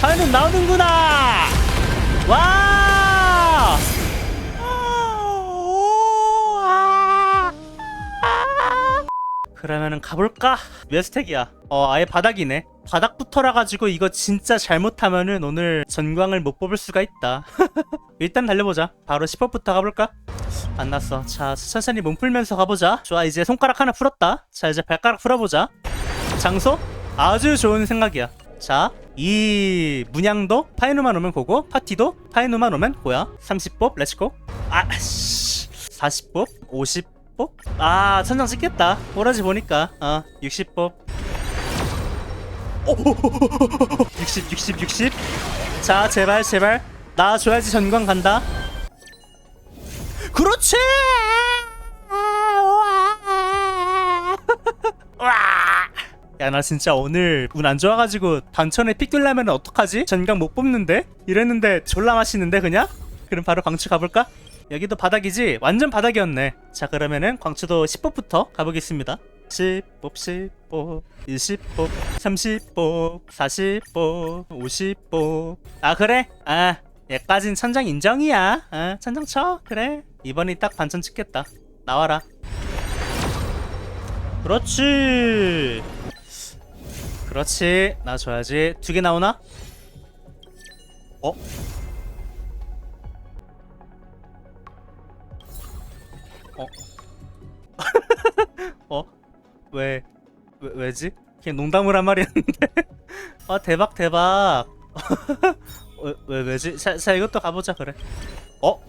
파이는 나오는구나! 와! 그러면은 가볼까? 몇 스택이야? 어 아예 바닥이네. 바닥부터라 가지고 이거 진짜 잘못하면은 오늘 전광을 못 뽑을 수가 있다. 일단 달려보자. 바로 10법부터 가볼까? 안 났어. 자 천천히 몸 풀면서 가보자. 좋아 이제 손가락 하나 풀었다. 자 이제 발가락 풀어보자. 장소? 아주 좋은 생각이야 자 이 문양도 파이누만 오면 고고 파티도 파이누만 오면 고야. 30법 렛츠고. 아 씨. 40법 50법? 아 천장 찍겠다. 오라지 보니까 어 60법. 60 60 60 자 제발 제발. 나 줘야지 전광 간다. 그렇지 야 나 진짜 오늘 운 안 좋아가지고 단천에 픽 들려면 어떡하지? 전강 못 뽑는데? 이랬는데 졸라 맛있는데 그냥? 그럼 바로 광추 가볼까? 여기도 바닥이지? 완전 바닥이었네 자 그러면은 광추도 10법부터 가보겠습니다 10법 10법 20법 30법 40법 50법 아 그래? 아 얘까진 천장 인정이야 아 천장 쳐 그래 이번이 딱 반천 찍겠다 나와라 그렇지 그렇지 나 줘야지 두 개 나오나? 어? 어? 어? 왜? 왜 왜지? 그냥 농담을 한 말이었는데 아 대박 대박 왜, 왜 왜지? 자, 자 이것도 가보자 그래 어?